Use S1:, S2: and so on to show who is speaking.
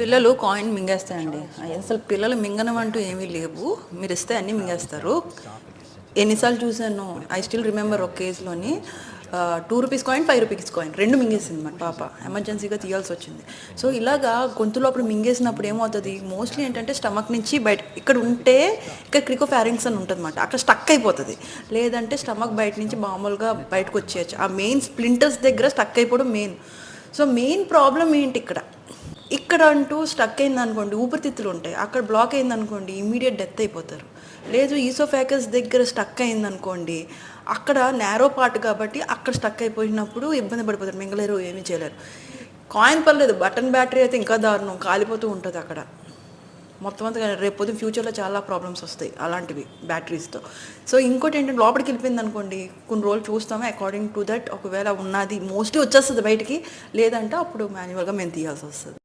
S1: పిల్లలు కాయిన్ మింగేస్తాయండి. అసలు పిల్లలు మింగనం అంటూ ఏమీ లేవు. మీరు ఇస్తే అన్నీ మింగేస్తారు. ఎన్నిసార్లు చూశాను ఐ స్టిల్ రిమెంబర్ ఒక కేసులోని two rupees coin five rupees coin రెండు మింగేసింది మన పాప. ఎమర్జెన్సీగా తీయాల్సి వచ్చింది. సో ఇలాగా గొంతులో అప్పుడు మింగేసినప్పుడు ఏమవుతుంది? మోస్ట్లీ ఏంటంటే స్టమక్ నుంచి బయట ఇక్కడ ఉంటే ఇక్కడ క్రికో ఫ్యారింగ్స్ అని ఉంటుంది అనమాట అక్కడ స్టక్ అయిపోతుంది. లేదంటే స్టమక్ బయట నుంచి మామూలుగా బయటకు వచ్చేయచ్చు. ఆ మెయిన్ స్ప్లింటర్స్ దగ్గర స్టక్ అయిపోవడం మెయిన్ సో మెయిన్ ప్రాబ్లం ఏంటి ఇక్కడ? ఇక్కడ అంటూ స్టక్ అయింది అనుకోండి ఊపిరితిత్తులు ఉంటాయి. అక్కడ బ్లాక్ అయింది అనుకోండి ఇమీడియట్ డెత్ అయిపోతారు. లేదు ఈసోఫాకస్ దగ్గర స్టక్ అయింది అనుకోండి అక్కడ నేరో పార్ట్ కాబట్టి అక్కడ స్టక్ అయిపోయినప్పుడు ఇబ్బంది పడిపోతారు. మింగలేరు ఏమీ చేయలేరు. కాయిన్ పర్లేదు బటన్ బ్యాటరీ అయితే ఇంకా దారుణం. కాలిపోతూ ఉంటుంది అక్కడ. మొత్తం అంతా రేపు పొద్దున ఫ్యూచర్లో చాలా ప్రాబ్లమ్స్ వస్తాయి అలాంటివి బ్యాటరీస్తో సో ఇంకోటి ఏంటంటే లోపలికి వెళ్ళిపోయింది అనుకోండి కొన్ని రోజులు చూస్తాము. అకార్డింగ్ టు దట్ ఒకవేళ ఉన్నది మోస్ట్లీ వచ్చేస్తుంది బయటికి. లేదంటే అప్పుడు మాన్యువల్గా మేము తీయాల్సి వస్తుంది.